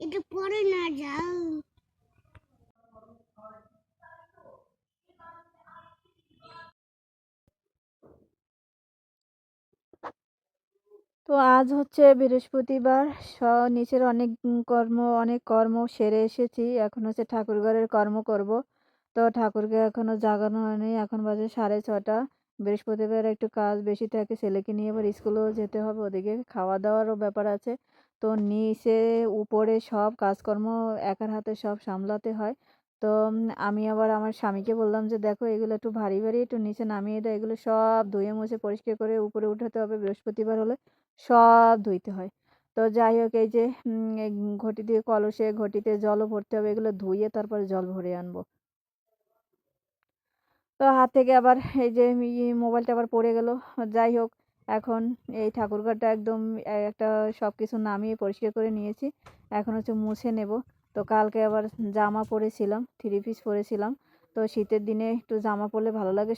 একটু পরে না, যাও। তো আজ হচ্ছে বৃহস্পতিবার নিচের অনেক কর্ম অনেক কর্ম সেরে এসেছি। এখন হচ্ছে ঠাকুরঘরের কর্ম করব। তো ঠাকুরকে এখনও জাগানো হয়নি। এখন বাজে সাড়ে ছটা। বৃহস্পতিবার একটু কাজ বেশি থাকে, ছেলেকে নিয়ে এবার স্কুলেও যেতে হবে। ওদিকে খাওয়া দাওয়ারও ব্যাপার আছে। তো নিচে উপরে সব কাজকর্ম একার হাতে সব সামলাতে হয়। তো আমি আবার আমার স্বামীকে বললাম যে, দেখো, এগুলো একটু ভারী ভারী, একটু নিচে নামিয়ে দেয় এগুলো সব ধুয়ে, মুছে, পরিষ্কার করে উপরে উঠাতে হবে। বৃহস্পতিবার হলে সব ধুইতে হয়। তো যাই হোক, এই যে ঘটি দিয়ে কলসে, ঘটিতে জলও ভরতে হবে। এগুলো ধুয়ে তারপরে জল ভরে আনব। তো হাত থেকে আবার এই যে মোবাইলটা আবার পড়ে গেল। যাই হোক এখন এই ঠাকুরঘরটা একদম একটা সব কিছু নামিয়ে পরিষ্কার করে নিয়েছি। এখন হচ্ছে মুছে নেব। তো কালকে আবার জামা পরেছিলাম, থ্রি পিস পরেছিলাম। তো শীতের দিনে একটু জামা পরলে ভালো লাগে।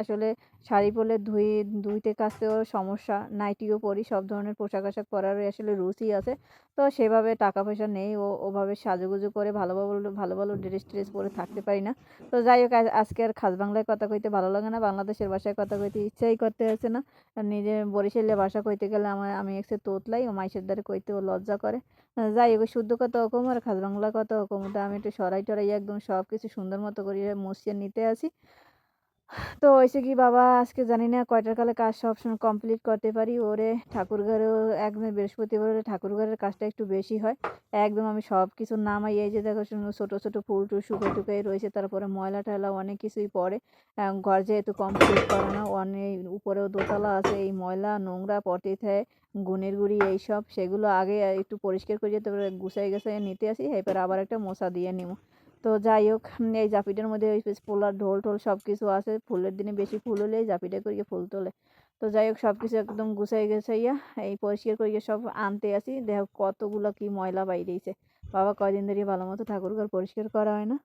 আসলে শাড়ি পরলে ধুই, ধুইতে কাচতেও সমস্যা। নাইটিও পরি, সব ধরনের পোশাক আশাক পরার আসলে রুচি আছে। তো সেভাবে টাকা পয়সা নেই, ও, ওভাবে সাজুগুজু করে ভালো ভালো ভালো ভালো ড্রেস ট্রেস পরে থাকতে পারি না। তো যাই হোক, আজ- আজকে আর খাস বাংলায় কথা কইতে ভালো লাগে না, বাংলাদেশের ভাষায় কথা কইতে ইচ্ছাই করতে আছে না। আর নিজে বরিশালে ভাষা কইতে গেলে আমার, আমি একসে তোতলাই, ও মাইসের দ্বারে কইতে ও লজ্জা করে। যাই হোক, শুদ্ধ কথা ওকম আর খাস বাংলা কথা ওকম তো আমি একটু সরাই টরাই একদম সব কিছু সুন্দর মতো করে মুছিয়ে নিতে আসি। তো হয়েছে কি বাবা, আজকে জানি না কয়টার কালে কাজ সব সময় কমপ্লিট করতে পারি। ওরে ঠাকুর ঘরেও একদম বৃহস্পতিবার ঠাকুর ঘরের কাজটা একটু বেশি হয়। একদম আমি সব কিছু নামাই, এই যে দেখো ছোটো ছোটো ফুল টুল শুকাই টুকাই রয়েছে, তারপরে ময়লা টয়লা অনেক কিছুই পড়ে। ঘর যেহেতু কমপ্লিট করে না, অনেক উপরেও দোতলা আছে, এই ময়লা, নোংরা, পটে থাকে গুনের গুড়ি, এইসব, সেগুলো আগে একটু পরিষ্কার করিয়ে তারপরে গুছাই গুছাই নিতে আসি, এরপর আবার একটা মশা দিয়ে নিব। তো যাই হোক এই জাপিটার মধ্যে ওই পোলার ঢোল টোল সব কিছু আছে। ফুলের দিনে বেশি ফুল হলে এই জাপিটা করিয়ে ফুল তোলে। তো যাই হোক সব কিছু একদম গুছাই গেছাইয়া এই পরিষ্কার করিয়ে সব আনতে আসি। দেখো কতগুলো কি ময়লা বাইরেছে বাবা কয়দিন ধরে ভালো মতো ঠাকুর ঘর পরিষ্কার করা হয় না।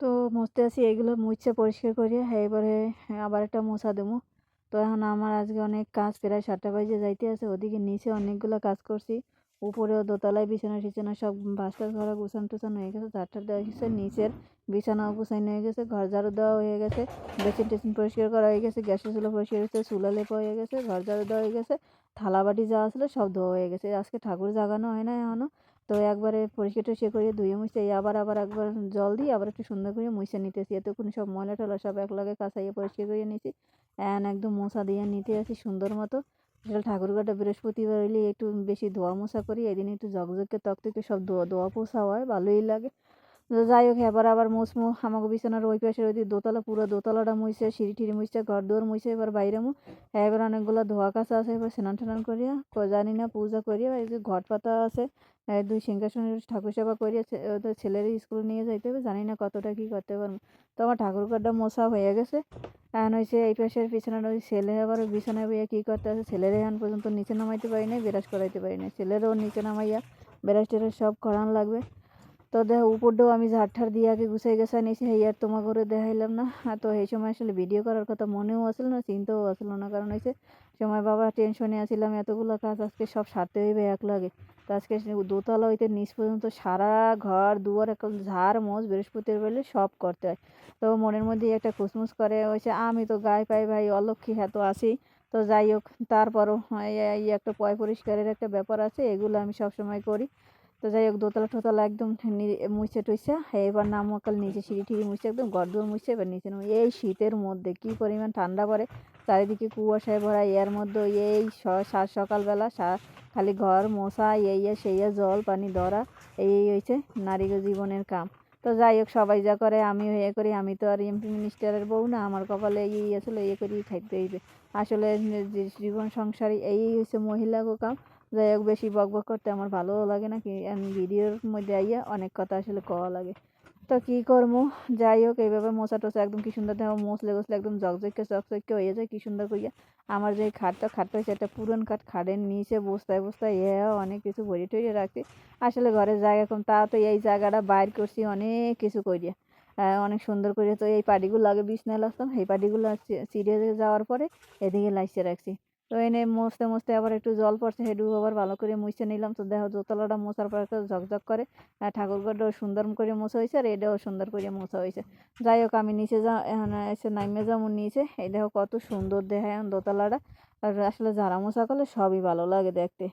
তো মুছতে আসি, এগুলো মুছে পরিষ্কার করিয়ে, এবারে আবার একটা মোছা দেবো। তো এখন আমার আজকে অনেক কাজ, প্রায় সাতটা বাজে যাইতে আছে, ওদিকে নিচে অনেকগুলো কাজ করছি, উপরেও দোতলায় বিছানা টিছানা সব বাসটা ঘরে গুছান টুছান হয়ে গেছে, ঝাড়টার দেওয়া হয়ে গেছে নিচের বিছানাও গুছানো হয়ে গেছে, ঘর ঝাড়ু দেওয়া হয়ে গেছে বেসিন টেসিন পরিষ্কার করা হয়ে গেছে, গ্যাসের চুলা পরিষ্কার হয়েছে, চুলা লেপা হয়ে গেছে, ঘর ঝাড়ু দেওয়া হয়ে গেছে, থালা বাটি যা আসলে সব ধোয়া হয়ে গেছে, আজকে ঠাকুর জাগানো হয় না এখনও তো একবারে পরিষ্কার টরিষ্কার করে ধুয়ে মুছে আবার আবার একবার জল দিয়ে আবার একটু সুন্দর করে মুছে নিতেছি, এতক্ষণ সব ময়লা টলা সব এক লগে কাঁচাইয়ে পরিষ্কার করে নিয়েছি এন একদম মশা দিয়ে নিতে আসি সুন্দর মতো। আসলে ঠাকুরঘরটা বৃহস্পতিবার হইলে একটু বেশি ধোয়া মোছা করি এদিন একটু ঝকঝকে তকতকে সব ধোয়া ধোয়া পোছা হয়, ভালোই লাগে। যাই হোক, এবার আবার মুসমু আমাকে বিছানার ওই পাশে ওই দোতলা, পুরো দোতলাটা মুইছে, সিঁড়ি টিড়ি মুইছে, ঘর দুয়ার মুইছে, এবার বাইরে মু, এবার অনেকগুলো ধোয়া কাছা আছে, এবার স্নান টান করিয়া জানি না, পূজা করিয়া, এই যে ঘট পাতা আছে দুই সিংহাসনের ঠাকুর সেবা করিয়া ওদের ছেলের স্কুল নিয়ে যাইতে হবে জানি না কতটা কি করতে পারব। তো আমার ঠাকুর ঘরটা মোছা হয়ে গেছে। এখন হয়েছে এই পাশের পিছনের ওই ছেলে আবার বিছানায় বইয়া কী করতে আছে, ছেলের এখন পর্যন্ত নিচে নামাইতে পারি নাই, বিরাজ করাইতে পারি নাই। ছেলেরও নিচে নামাইয়া বিরাজ টেরাজ সব করান লাগবে। তো দেখো, উপরটাও আমি ঝাড় ঠাড় দিয়ে আগে গুছাই গেছা নিয়েছি এই আর তোমার করে দেখাইলাম না। তো এই সময় আসলে ভিডিও করার কথা মনেও আসলো না, চিন্তাও আসলো না। কারণ হয়েছে সময় বাবা টেনশনে আছিলাম, এতগুলো কাজ আজকে সব সারতে হইবে এক লাগে তো আজকে দোতলা হইতে নিচ পর্যন্ত সারা ঘর, দুয়ার, এখন ঝাড় মোজ বৃহস্পতির বেলে সব করতে হয়। তো মনের মধ্যেই একটা খুসমুস করে হয়েছে আমি তো গায়ে পাই ভাই, অলক্ষী হ্যাঁ তো আছি। তো যাই হোক, তারপরও এই একটা পয় পরিষ্কারের একটা ব্যাপার আছে, এগুলো আমি সব সময় করি। তো যাই হোক, দোতলা টোতলা একদম মুছে টুইছে এবার নামো কাল নিচে সিঁড়ি ঠিড়ি মুছে, একদম গরদুয়ার মুছে, এবার নিচে নামো। এই শীতের মধ্যে কি পরিমাণ ঠান্ডা পড়ে চারিদিকে কুয়াশায় ভরা, এর মধ্যে এই সাত সকালবেলা খালি ঘর, মশা, এই সেইয়া জল, পানি, ধরা, এই হয়েছে নারী জীবনের কাম। তো যাই হোক, সবাই যা করে, আমিও ইয়ে করি, আমি তো আর এমপি মিনিস্টারের বউ না, আমার কপালে এই আসলে ইয়ে করি খাইতে হইবে। আসলে জীবন সংসারে এই হচ্ছে মহিলাগো কাম। যাই হোক, বেশি বক বক করতে আমার ভালোও লাগে না, কি ভিডিওর মধ্যে আইয়া অনেক কথা আসলে কওয়া লাগে। তো কি করব? যাই হোক, এইভাবে মোছা টোছা একদম কি সুন্দর দেখো মোছলে গোছলে একদম জকজকে চকচকে হয়ে যায়, কি সুন্দর করিয়া আমার যে খাটটা খাটটা হয়েছে একটা পুরন খাট, খাটের নিচে বস্তায় বস্তায়, এ অনেক কিছু ভরিয়ে টরিয়ে রাখছি। আসলে ঘরের জায়গা কম, তা তো এই জায়গাটা বাইর করছি, অনেক কিছু করিয়া অনেক সুন্দর করে তো এই পাটিগুলো আগে বিছনায় লাগতাম এই পাটিগুলো সিঁড়ে যাওয়ার পরে এদিকে লাইসে রাখছি। তো এনে মুছতে মুছতে আবার একটু জল পড়ছে, হেডু আবার ভালো করে মুছে নিলাম। তো দেখো দোতলাটা মোছার পর একটা ঝকঝক করে, আর ঠাকুরঘরটাও সুন্দর করে মোছা হয়েছে, আর এটাও সুন্দর করে মোছা হয়েছে। যাই হোক, আমি নিচে যা, এখন এসে নাইমে যেমন নিচে এই দেখো কত সুন্দর দেখায় দোতলাটা। আর আসলে ঝাড়া মোছা করলে সবই ভালো লাগে দেখতে।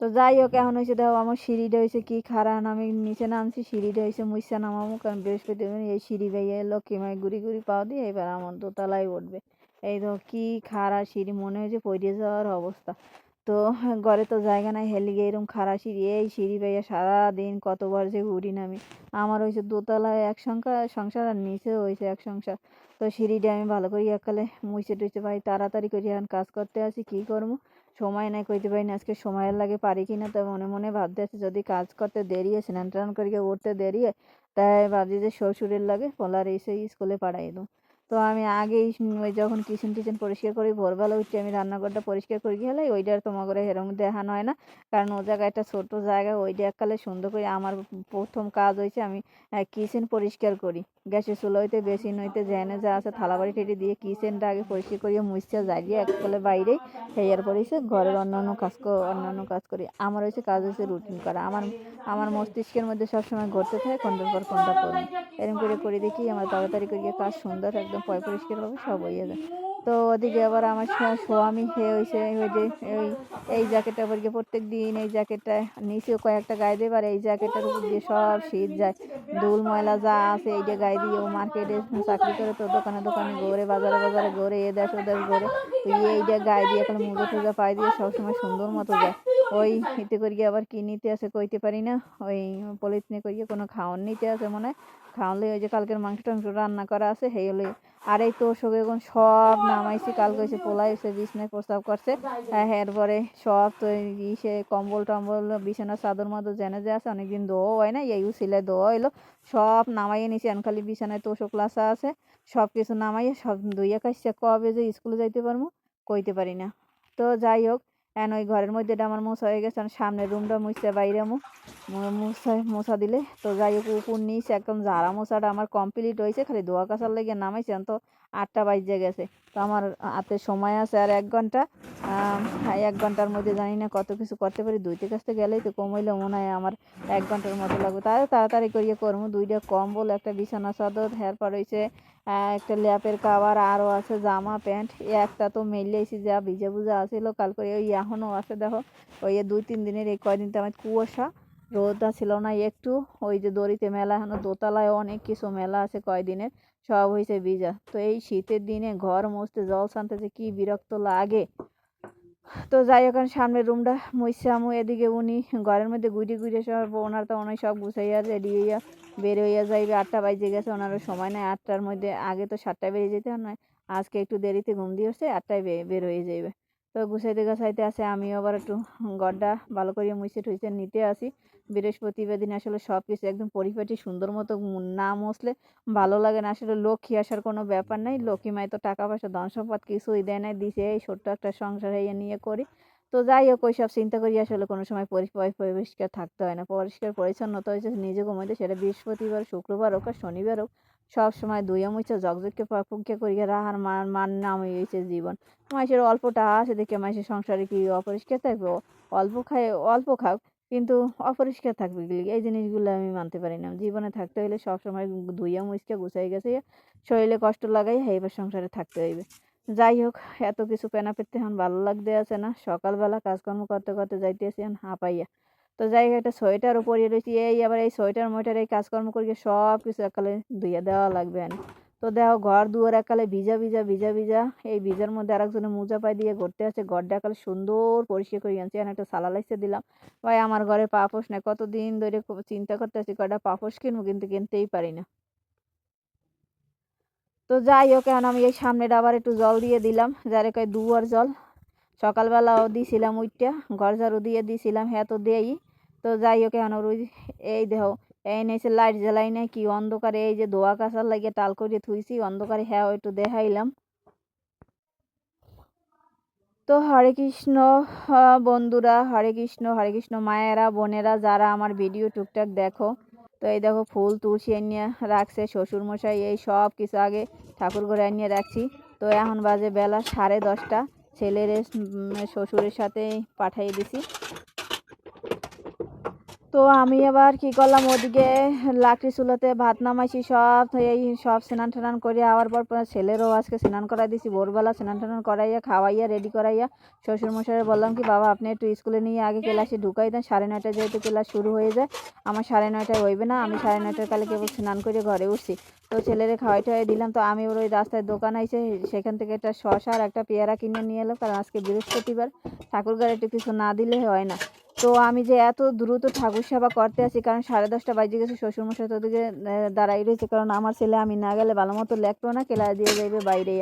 তো যাই হোক, এখন হয়েছে দেখো আমার সিঁড়িটা হয়েছে কি খারাপ আমি নিচে নামছি, সিঁড়িটা হয়েছে মুইসা নামাবো কারণ বৃহস্পতিবার এই সিঁড়ি বেয়ে লক্ষ্মী মাই ঘুরি ঘুরি পাও দিয়ে এবার আমার দোতলায় উঠবে। এই দেখো কি খারাপ সিঁড়ি, মনে হয়েছে পড়ে যাওয়ার অবস্থা। তো ঘরে তো জায়গা নাই, হেলিগে এরকম খারাপ সিঁড়ি, এই সিঁড়ি বেয়ে সারাদিন কতবার যে ঘুরি নামি। আমার হয়েছে দোতলায় এক সংখ্যা সংসার আর নিচে হয়েছে এক সংসার। তো সিঁড়িটা আমি ভালো করে এককালে মুছে টুছে ভাই তাড়াতাড়ি করি, এখন কাজ করতে আসি, কী করব? সময় নাই, কইতে পারি না আজকে সময়ের লাগে পারি কি না তো মনে মনে ভাবতে আছে, যদি কাজ করতে দেরি হয় স্নান টান করিয়ে উঠতে দেরি হয়, তাই ভাবছি যে শ্বশুরের লাগে পলার এসে স্কুলে পাঠাই দেবো। তো আমি আগেই ওই যখন কিচেন টিচেন পরিষ্কার করি, ভোরবেলা উঠে আমি রান্নাঘরটা পরিষ্কার করে, গেলে ওইটা আর তোমার করে এরকম দেখানো হয় না। কারণ ও জায়গায় একটা ছোটো জায়গা, ওইটা এককালে সুন্দর করে আমার প্রথম কাজ হয়েছে, আমি কিচেন পরিষ্কার করি। গ্যাসের চুলো হইতে বেসিন হইতে জেনে যা আছে থালা বাড়ি টেটি দিয়ে কিচেনটা আগে পরিষ্কার করিয়ে মুছতে জাগিয়ে এক কলে বাইরে হেয়ার পরে এসে ঘরের অন্য কাজ অন্য অন্য কাজ করি। আমার হয়েছে কাজ হচ্ছে রুটিন করা। আমার আমার মস্তিষ্কের মধ্যে সবসময় ঘটতে থাকে কোনটার পর কোনটা করি এরকম করে করে দেখি, আমার তাড়াতাড়ি করিয়ে কাজ সুন্দর, একদম পয় পরিষ্কার হবে সব হয়ে যায়। তো ওদিকে আবার আমার স্বামী হয়ে হয়েছে ওই যে ওই এই জ্যাকেটটা আবার প্রত্যেক দিন এই জ্যাকেটটা নিচেও কয়েকটা গায়ে দেবে আর এই জ্যাকেটটার উপর দিয়ে সব শীত যায়। দুল, ময়লা যা আছে এইটা গায়ে দিয়ে ও মার্কেটে চাকরি করে তো দোকানে দোকানে ঘোরে, বাজারে বাজারে ঘোরে, এ দেশ ও দেশ ঘোরে। তো এইটা গায়ে দিয়ে এখন মুজো টুজো পায়ে দিয়ে সবসময় সুন্দর মতো যায়। ওই এতে করিয়ে আবার কি নিতে আছে কইতে পারি না। ওই পলিথিনে করিয়ে কোনো খাওয়ান নিতে আছে মনে হয়। খাওয়ালে ওই যে কালকের মাংস টাংস রান্না করা আছে, সেই হলে আর এই তো এখন সব নামাইছি, কালকে এসে পোলাই এসে বিছনায় প্রস্তাব করছে। এরপরে সব তো ইসে কম্বল টম্বল বিছানার চাদর মাদর জেনে যে আছে, অনেকদিন দোয়া হয় না এই সিলাই দোয়া হইল। সব নামাইয়ে নিছি, এখন খালি বিছানায় তোষক লাসা আছে। সব কিছু নামাইয়ে সব দুইয়া কাশছে কবে যে স্কুলে যাইতে পারব কইতে পারি না। তো যাই হোক এখন ওই ঘরের মধ্যেটা আমার মশা হয়ে গেছে সামনের রুমটা মুছছে বাইরে মশায় মশা দিলে। তো যাই হোক উপর নিচ একদম ঝাড়া মশাটা আমার কমপ্লিট হয়েছে, খালি ধোয়া কাঁচার লেগে নামাইছেন তো আটটা বাজে গেছে। তো আমার হাতে সময় আছে আর এক ঘণ্টা। এক ঘণ্টার মধ্যে জানি না কত কিছু করতে পারি। দুইতে কাছতে গেলেই তো কমাইলে মনে হয় আমার এক ঘণ্টার মতো লাগবে। তাই তাড়াতাড়ি করিয়ে করব দুইটা কম্বল, একটা বিছানা চাদর এরপর হয়েছে একটা ল্যাপের কাবার আরও আছে জামা, প্যান্ট একটা তো মেলেছি যা ভিজে ভুজা আছিল, কাল করে ওই এখনও আছে, দেখো। ওই দুই তিন দিনের, এই কয়দিন তো আমার কুয়াশা, রোদটা ছিল না, একটু ওই যে দড়িতে মেলা, এখনও দোতলায় অনেক কিছু মেলা আছে কয়দিনের। সব হয়েছে ভিজা। তো এই শীতের দিনে ঘর মুছতে, জল ছানতে যে কী বিরক্ত লাগে। তো যাই হোক সামনের রুমটা মুইসা এদিকে উনি ঘরের মধ্যে ঘুরে ঘুরে সব, ওনার তো অনেক সব গুছাইয়া, রেডি হইয়া বের হইয়া যাইবে। আটটা বাজে গেছে, ওনারও সময় নেই। আটটার মধ্যে, আগে তো সাতটায় বেরিয়ে যেতে হয় আজকে একটু দেরিতে ঘুম দিয়ে আসছে আটটায় বের হয়ে যাইবে। তো গুছাইতে গাছাইতে আসে আমিও আবার একটু গড্ডা ভালো করে মুছে টুইছে নিতে আসি। বৃহস্পতিবার দিন আসলে সব কিছু একদম পরিপাটি সুন্দর মতো না মসলে ভালো লাগে না। আসলে লক্ষ্মী আসার কোনো ব্যাপার নাই। লক্ষ্মী মাই তো টাকা পয়সা ধন সম্পদ কিছুই দেয় নাই। দিছে এই ছোট্ট একটা সংসার হইয়া নিয়ে করি। তো যাই হোক ওই সব চিন্তা করি আসলে কোনো সময় পরিষ্কার থাকতে হয় না। পরিষ্কার পরিচ্ছন্নতা হয়েছে নিজে ঘুমাইতে সেটা বৃহস্পতিবার শুক্রবার হোক আর শনিবার হোক সব সময় দুইয়া মুইচা জকজকে পুকে করিয়া রাহার মান মান নাম হয়েছে জীবন। মাসের অল্পটা আছে দেখে মাসের সংসারে কি অপরিষ্কার থাকবে? অল্প খায় অল্প খাও কিন্তু অপরিষ্কার থাকবে এই জিনিসগুলো আমি মানতে পারি না। জীবনে থাকতে হলে সবসময় ধুইয়া মুচকে গুছাই গেছে শরীরে কষ্ট লাগাই এবার সংসারে থাকতে হইবে। যাই হোক, এত কিছু পেনা পেতে এখন ভালো লাগতে আছে না। সকালবেলা কাজকর্ম করতে করতে যাইতেছি এখন হাঁপাইয়া। তো যাই হোক, একটা সোয়েটারও পরিয়ে রয়েছি এই আবার এই সোয়েটার মোয়েটার এই কাজকর্ম করিয়ে সব কিছু একালে ধুইয়া দেওয়া লাগবে তো দেখো ঘর দুয়ার একালে ভিজা ভিজা ভিজা ভিজা। এই ভিজার মধ্যে আরেকজনের মোজা পাই দিয়ে ঘুরতে আছে ঘরটা একালে সুন্দর পরিষ্কার করে আনছি। একটা সালা লাইসে দিলাম। ভাই, আমার ঘরে পাপোশ নেই। কতদিন ধরে চিন্তা করতে আছি, কয়টা পাপোশ কিনবো কিন্তু কিনতেই পারি না। তো যাই হোক, এখন আমি এই সামনেটা আবার একটু জল দিয়ে দিলাম। যারে কয় দুয়ার জল। সকালবেলাও দিছিলাম উইটটা। ঘর ঝাড়ু দিয়ে দিছিলাম হ্যাঁ তো দেই। তো যাই হোক, এখন এই দেহ এই নেছে লাইট জ্বালাই নাই কি অন্ধকারে, এই যে ধোয়া কাঁচার লাগিয়ে টাল করে থুইছি, অন্ধকারে হ্যাঁ একটু দেখাইলাম। তো হরে কৃষ্ণ বন্ধুরা, হরে কৃষ্ণ হরে কৃষ্ণ মায়েরা, বোনেরা, যারা আমার ভিডিও টুকটাক দেখো, তো এই দেখো ফুল তুলসী এনিয়ে রাখছে, শ্বশুরমশাই, এই সব কিছু আগে ঠাকুর ঘরে আনিয়ে রাখছি। তো এখন বাজে বেলা সাড়ে দশটা, ছেলের শ্বশুরের সাথে পাঠিয়ে দিছি। তো আমি আবার কি করলাম? ওদিকে লাকড়ি চুলোতে ভাত নামাইছি, সব এই সব স্নান টান করে আওয়ার পর ছেলেরও আজকে স্নান করাই দিছি। ভোরবেলা স্নান টান করাইয়া, খাওয়াইয়া রেডি করাইয়া শ্বশুরমশাই বললাম কি, বাবা, আপনি একটু স্কুলে নিয়ে আগে ক্লাসে ঢুকাই দেন, সাড়ে নয়টায় যেহেতু ক্লাস শুরু হয়ে যায়, আমার সাড়ে নয়টায় হইবে না, আমি সাড়ে নয়টার কালে কেবল স্নান করে ঘরে উঠছি। তো ছেলেরে খাওয়াই টাওয়াই দিলাম। তো আমি ওর ওই রাস্তায় দোকান আইছে, সেখান থেকে একটা শশা আর একটা পেয়ারা কিনে নিয়ে এলো, কারণ আজকে বৃহস্পতিবার। ঠাকুর ঘরে একটু কিছু না দিলে হয় না। তো আমি যে এত দ্রুত ঠাকুর সেবা করতে আছি কারণ সাড়ে দশটা বাজে গেছে, শ্বশুরমশাই তো ওদিকে দাঁড়াই রয়েছে, কারণ আমার ছেলে আমি না গেলে ভালো মতো লেখতো না কেলা দিয়ে যাইবে বাইরে।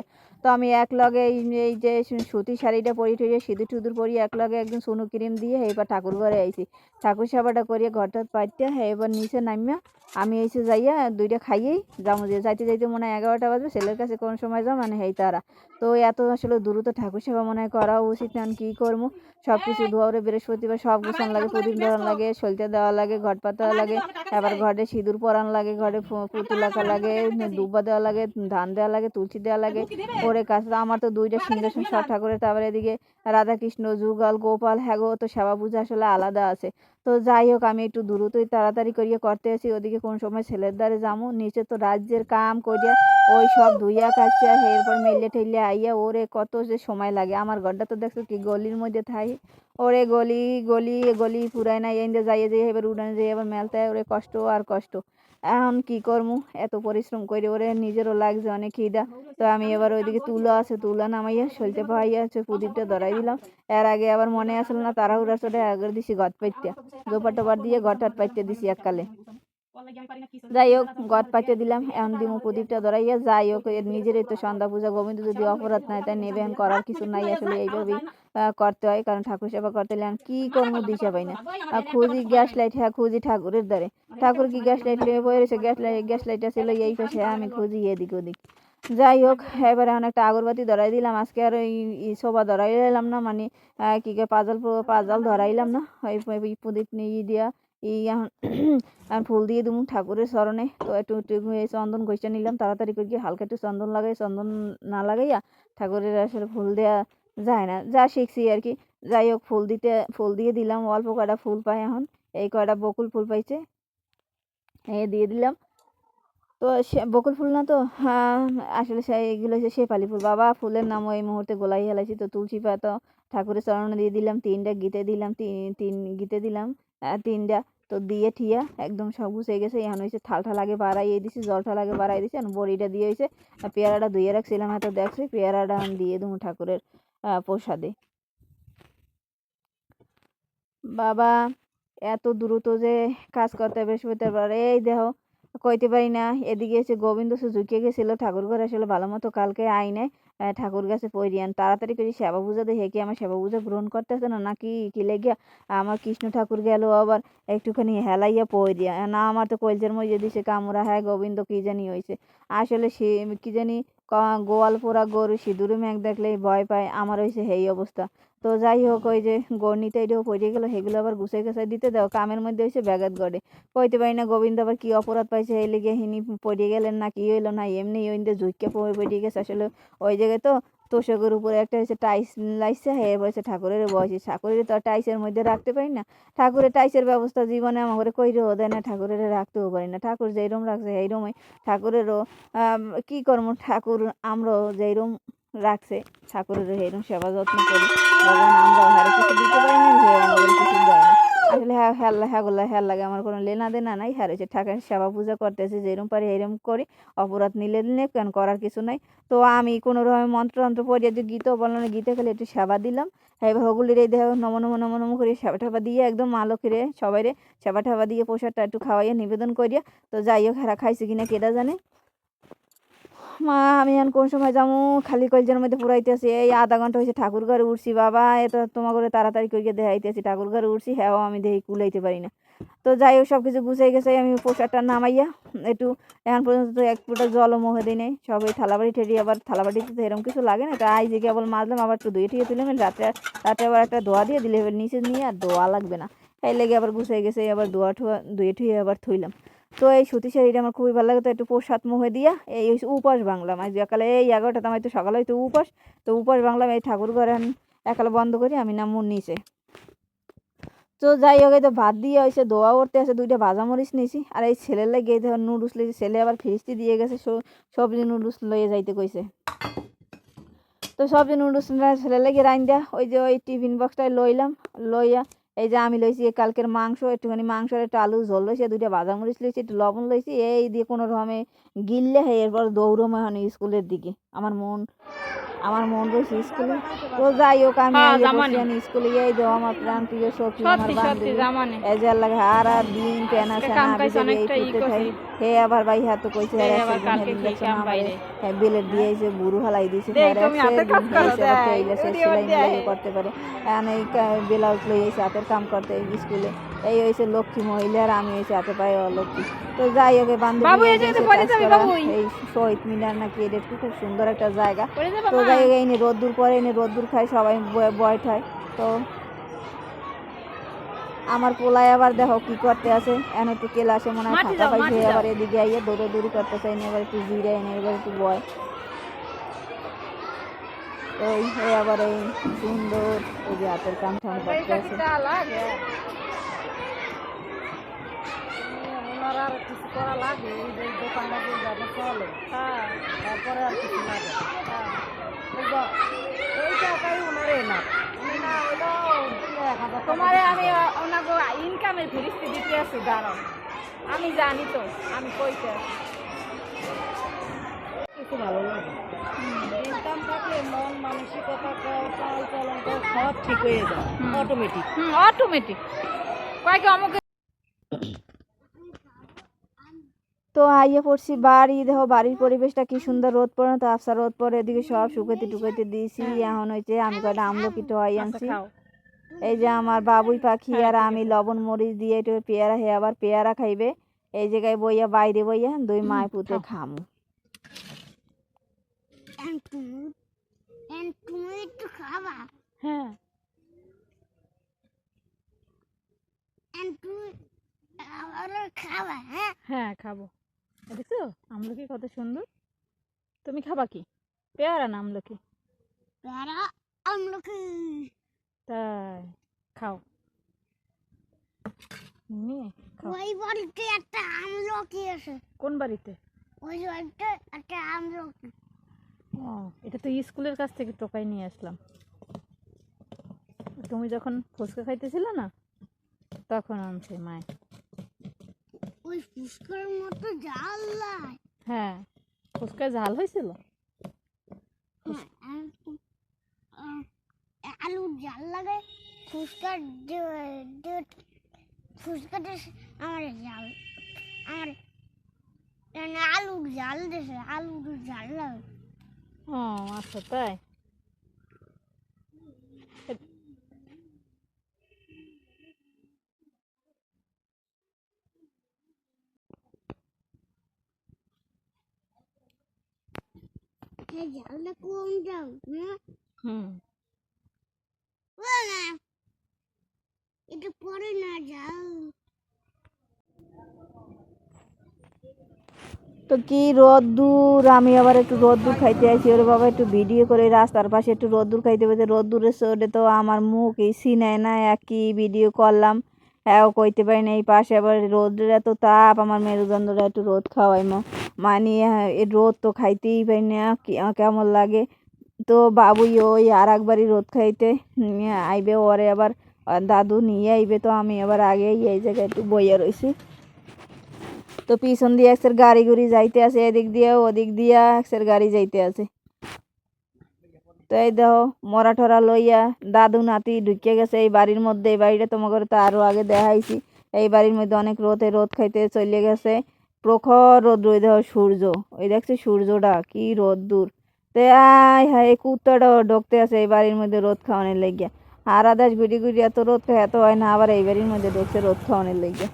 তো আমি এক লগে এই যে সুতি শাড়িটা পরি টরিয়ে সিঁদুর টুদুর পরিয়ে এক লগে একদম সুনু ক্রিম দিয়ে এবার ঠাকুর ঘরে আইছি। ঠাকুর সেবাটা করিয়ে ঘরটা পাইতে এবার নিচে নামিয়া আমি এসে যাইয়া দুইটা খাইয়েই যাব। যে যাইতে যাইতে মনে হয় এগারোটা বাজবে ছেলের কাছে কোন সময় যাও মানে হেই তারা। তো এত আসলে দ্রুত ঠাকুর সেবা মনে হয় করা উচিত না কী করব? সব কিছু ধোয়ারে বৃহস্পতিবার সব গুছান লাগে প্রদীপ দেওয়ান লাগে সলতে দেওয়া লাগে ঘট পাতা লাগে আবার ঘরে সিঁদুর পরান লাগে ঘরে পুতুল আঁকা লাগে দুব্বা দেওয়া লাগে ধান দেওয়া লাগে তুলসী দেওয়া লাগে করে কাজ আমার তো দুইটা সিংহাসন সব ঠাকুরের তারপরে এদিকে রাধাকৃষ্ণ যুগল গোপাল হ্যাগো তো সেবা পূজা আসলে আলাদা আছে। তো যাই হোক আমি একটু দ্রুতই তাড়াতাড়ি করিয়ে করতে আছি ওদিকে কোন সময় ছেলের দ্বারে যাব নিচে তো রাজ্যের কাম করিয়া ওই সব ধুইয়া কাচিয়া এরপর মেলে ঠেলে আইয়া ওরে কত যে সময় লাগে। আমার ঘরটা তো দেখছ কি গলির মধ্যে থাই। ওরে গলি গলি গলি পুরাই না এনে যাইয়ে যাই এবার উড়ানে যাই এবার মেলতে ওরে কষ্ট আর কষ্ট। এখন কি করব এত পরিশ্রম করে ওরে নিজেরও লাগছে অনেক খিদা। তো আমি এবার ওইদিকে তুলা আছে, তুলা নামাইয়া সলতে পাইয়া হচ্ছে প্রদীপটা ধরাই দিলাম। এর আগে আবার মনে আসলো না, তাড়াহুড়া চলে আগে দিছি গদ পাইতে দোপার টোপার দিয়ে গটার পাইতে দিছি এককালে। যাই হোক, গদ পাইতে দিলাম, এখন দিমু প্রদীপটা ধরাইয়া। যাই হোক নিজেরই তো সন্ধ্যা পূজা, গোবিন্দ যদি অপরাধ নাই, তাই নেবে করার কিছু নাই আসলে এইভাবেই। করতে হয় কারণ ঠাকুর সেবা করতে হলে কি করব দিশা পাই না। আর খুঁজি গ্যাস লাইট হ্যাঁ খুঁজি ঠাকুরের দ্বারে। ঠাকুর কি গ্যাস লাইট লিয়ে বয়ে রয়েছে? গ্যাস লাইট গ্যাস লাইট ছিল এই পাশে আমি খুঁজি এদিক ওদিক। যাই হোক এবারে এখন একটা আগরবাতি ধরাই দিলাম আজকে আর ওই শোভা ধরাই এলাম না মানে কি কে পাজাল পাজাল ধরাইলাম না। ওই ওই প্রদীপ নিয়ে ই দিয়া এই এখন ফুল দিয়ে দেবো ঠাকুরের স্মরণে তো একটু একটু এই চন্দন ঘষে নিলাম তাড়াতাড়ি করে গিয়ে হালকা একটু চন্দন লাগাই চন্দন না লাগাইয়া ঠাকুরের আসলে ফুল দেওয়া যায় না, যা শিখছি আর কি। যাই হোক, ফুল দিতে, ফুল দিয়ে দিলাম, অল্প কয়টা ফুল পাই এখন, এই কয়টা বকুল ফুল পাইছে এ দিয়ে দিলাম। তো সে, বকুল ফুল না তো হ্যাঁ আসলে এগুলো হচ্ছে শেফালি ফুল। বাবা, ফুলের নামও এই মুহূর্তে গোলাই হেলাইছি তো, তুলসী পাতা ঠাকুরের চরণে দিয়ে দিলাম, তিনটা গীতে দিলাম তিন তিন গীতে দিলাম তিনটা। তো দিয়ে ঠিয়া, একদম সব গুছিয়ে গেছে, এখন হয়েছে থালটা লাগে বাড়াইয়ে দিছি জলটা লাগে বাড়াই দিছি আর বড়িটা দিয়ে হয়েছে পেয়ারাটা ধুয়ে রাখছিলাম, এত দেখছি, পেয়ারাটা দিয়ে দেবো ঠাকুরের। প্রসাদে। বাবা, এত দ্রুত যে কাজ করতে পারে। এই দেহ কইতে পারি না। এদিকে এসে গোবিন্দ সে ঝুঁকে গেছিল, ঠাকুর ঘরে আসলে ভালো মতো কালকে আইনে ঠাকুর কাছে পইরিয়ান তাড়াতাড়ি করে সেবা পূজা দেখে কি আমার সেবা পূজা গ্রহণ করতেছে না, নাকি কি লেগিয়া আমার কৃষ্ণ ঠাকুর গেল, আবার একটুখানি হেলাইয়া পইরিয়া না, আমার তো কলজের মধ্যে দিছে কামড়া হ্যাঁ গোবিন্দ, কি জানি হয়েছে আসলে সে, কি জানি গোয়াল পোড়া গরু সিঁদুরে মেঘ দেখলেই ভয় পায়, আমার হয়েছে সেই অবস্থা। তো যাই হোক, ওই যে গর্নিতে এটাও পড়ে গেলো, সেগুলো আবার গুছাই গুছাই দিতে দাও, কামের মধ্যে হয়েছে ব্যাঘাত গড়ে কইতে পারি না গোবিন্দ আবার কী অপরাধ পাইছে, এই লিগে হিনি পড়িয়ে গেলেন না, কি হইল না, এমনি ওই দিয়ে ঝুঁকে পড়ে গেছে। আসলে ওই জায়গায় তো তোষকের উপরে একটা হচ্ছে টাইস লাইছে এর বয়সে ঠাকুরের বয়সে। ঠাকুরের তো টাইসের মধ্যে রাখতে পারি না। ঠাকুরের টাইসের ব্যবস্থা জীবনে আমার কইরেও দেয় না ঠাকুরের রাখতেও পারি না। ঠাকুর যেইরকম রাখছে সেইরকমই ঠাকুরেরও কি করব? ঠাকুর আমরাও যেইরকম রাখছে ঠাকুরের সেইরকম সেবা যত্ন করি। আমরাও হারে কিছু দিতে পারি না কিছু দেয় না। আসলে হ্যাঁ হ্যাঁ হ্যাঁ গোলা হ্যাঁ লাগে আমার কোনো লেনা দেনা নাই। হ্যাঁ হচ্ছে ঠাকুরের সেবা পূজা করতেছে যেরকম পারি এরকম করি, অপরাধ নিলে নিলে কেন করার কিছু নাই। তো আমি কোনো মন্ত্র তন্ত্র পড়িয়ে যে গীতও বললাম গীতে খেলে একটু সেবা দিলাম। হ্যাঁ হগুলির এই দেহ নম নম নম নম করে সেবা ঠাবা দিয়ে একদম মা লক্ষ্মীরে সবাইরে সেবা ঠাবা দিয়ে প্রসাদটা একটু খাওয়াইয়া নিবেদন করিয়া, তো যাই হোক, হারা খাইছে কিনা কেটা জানে। মা, আমি এখন কোন সময় যাব খালি কলজের মধ্যে পুরাইতেছি এই আধা ঘণ্টা হয়েছে ঠাকুর ঘরে উঠছি, বাবা। এ তো তোমার করে তাড়াতাড়ি করিয়ে দেখাইতেছি ঠাকুর ঘরে উঠছি হ্যাঁ আমি দেখি কুলাইতে পারি না। তো যাই হোক সব কিছু গুছাই গেছে, আমি পোশাকটা নামাইয়া একটু এখন পর্যন্ত তো এক ফুটা জলও মুখে দিই নাই। সবাই থালাবাড়ি ঠেরি আবার থালাবাড়িতে তো এরকম কিছু লাগে না। তাই যে কেবল মাজলাম, আবার একটু ধুয়ে ঠিয়ে তুলাম রাতে রাত্রে আবার একটা ধোয়া দিয়ে দিলে, এবার নিচে নিয়ে আর ধোয়া লাগবে না। এই লেগে আবার গুছাই গেছে আবার ধোয়া ঠোয়া, ধুয়ে ঠুয়ে আবার থইলাম। তো এই সুতি শাড়িটা আমার খুবই ভালো লাগে, তো একটু প্রসাদ মুখে দিয়া এই উপাস বাংলাম আজ একালে এই এগারোটা আমার তো সকালে হয়তো উপাস, তো উপাস বাংলাম এই ঠাকুর ঘরে একালে বন্ধ করি, আমি নামুন নিচে। তো যাই হোক তো ভাত দিয়ে হয়েছে দোয়া করতে আছে, দুইটা ভাজা মরিচ নিয়েছি আর এই ছেলের লাগে ধর নুডলস লিয়েছি ছেলে আবার ফিরিস্তি দিয়ে গেছে সবজি নুডলস লইয়ে যাইতে কইছে। তো সবজি নুডলস ছেলে লেগে রাইন দেয়া, ওই যে ওই টিফিন বক্সটায় লইলাম, লইয়া এই যে আমি লইছি কালকের মাংস একটুখানি মাংসের একটু আলু ঝোল লইছি দুইটা ভাজা মরিচ লইছি একটু লবণ লইছি এই দিয়ে কোনো রকমে গিললে হয় এরপর দৌড়ম এখন স্কুলের দিকে। আমার মন আমার মন রয়েছে স্কুলে। তো যাই হোক আমি হ্যাঁ, স্কুলে। এই দেও আমার প্রাণ প্রিয় সখী আমার সত্যি সত্যি বান্ধবী। জামানে। এজার লাগে আর আর দিন পেনা সেনা এই হে আবার ভাই হাত তো কইছে এই হ্যাঁ আবার কালকে আমারে। বাইরে। হ্যাঁ বিলেট দিয়েছে বুড়ো হালাই দিয়েছে হ্যাঁ তুমি হাতে। মিলাই করতে পারে। এই ব্লাউজ লই এসে হাতের কাম করতে স্কুলে। এই হয়েছে লক্ষ্মী মহিলা আর আমি হয়েছে হাতে পায়ে অলক্ষ্মী তো যাই হোক এই বান্ধবী শহীদ মিনার নাকি এটা একটু খুব সুন্দর একটা জায়গা। তো যাই হোক এই নিয়ে রোদ্দুর পরে এনে রোদ্দুর খায় সবাই বয়- বয় ঠায় তো আমার পোলায় আবার দেখো কি করতে আছে। এখন একটু কেলা আসে মনে হয় ফাঁকা পাইছে আবার এদিকে আইয়ে দৌড়াদৌড়ি করতেছে এনে এবার একটু জিরে এনে এবার একটু বয়। তো এই আবার এই সুন্দর ওই যে হাতের কাম ঠাম আর কিছু করা লাগে এই যে দোকানটা দিয়ে যাবে চলে। হ্যাঁ তারপরে আর কিছু লাগে। হ্যাঁ এই টাকাই ওনারে না তোমারে আমি ওনাকে ইনকামের ফিরিস্তি দিতে আছি দাঁড়াও। আমি জানি তো আমি কইতে খুব ভালো লাগে। ইনকাম থাকলে মন মানসিকতা চাল চলন সব ঠিক হয়ে যায়। অটোমেটিক হুম অটোমেটিক কয়েকে আমাকে তো আইয়ে পড়ছি বাড়ি। দেখো বাড়ির পরিবেশটা কি সুন্দর রোদ পড়ে না? তো আফসা রোদ পরে এদিকে সব শুকাইতে টুকাইতে দিয়েছি। এখন হয়েছে আমি কয়টা আমলকি টোয়াই আনছি। খাও। এই যে আমার বাবুই পাখি আর আমি লবণ মরিচ দিয়ে একটু পেয়ারা হে আবার পেয়ারা খাইবে। এই জায়গায় বইয়া বাইরে বইয়া দুই মায় পুতে খামু। তুমি একটু খাবা হ্যাঁ। তুমি খাবা হ্যাঁ হ্যাঁ খাব। দেখছ? আমলকি কত সুন্দর। তুমি খাবা কি? পেয়ারা না আমলকি? তারা আমলকি। তাই খাও। ওই বাড়িতে একটা আমলকি আছে। কোন বাড়িতে? ওই বাড়িতে একটা আমলকি। ও এটা তো স্কুলের কাছ থেকে টোকাই নিয়ে আসলাম। তুমি যখন ফুচকা খাইতেছিলে না তখন আনছে মায়। ওই ফুসকার মতো জাল লাই হ্যাঁ ফুচকায় ঝাল হয়েছিল? হ্যাঁ, আর আলুর জাল দে- ফুসকাটা সে- আমার জাল আমার মানে আলুর জাল দেশে আলুর জাল লাগে। ও আচ্ছা তাই কম যাও হ্যাঁ হুম এটা পরে না যাও তো কি রোদ্দুর? আমি আবার একটু রোদ্দুর খাইতে আসি ওরে বাবা একটু ভিডিও করে রাস্তার পাশে একটু রোদ্দুর খাইতে বলতে রোদ্দুরের সোডে তো আমার মুখ এই সিনায় না একই ভিডিও করলাম। হ্যাঁ কইতে পারি না এই পাশে আবার রোদের এত তাপ আমার মেরুদণ্ডটা একটু রোদ খাওয়াই মা মানে হ্যাঁ, রোদ তো খাইতেই পারি না কেমন লাগে? তো বাবুই ওই আর একবারই রোদ খাইতে আইবে ওরে আবার দাদু নিয়ে আইবে তো আমি আবার আগেই এই জায়গায় একটু বইয়া রয়েছি তো পিছন দিয়ে একসের গাড়ি গুড়ি যাইতে আছে, এদিক দিয়ে ওদিক দিয়া একসের গাড়ি যাইতে আছে। তো এই দেখো, মরা ঠরা লইয়া দাদু নাতি ঢুকে গেছে এই বাড়ির মধ্যে। এই বাড়িটা তোমাকে তো আরও আগে দেখাইছি। এই বাড়ির মধ্যে অনেক রোদে রোদ খাইতে চলে গেছে। প্রখর রোদ রয়ে দেখো সূর্য। ওই দেখছি সূর্যটা, কি রোদ দূর। তো আয় হায়, এই কুত্তাটাও ঢুকতে আছে এই বাড়ির মধ্যে রোদ খাওয়ানোর লেগে আর আদাস গুড়ি গুড়ি এত রোদ এত হয় না, আবার এই বাড়ির মধ্যে ঢুকছে রোদ খাওয়ানোর লেগে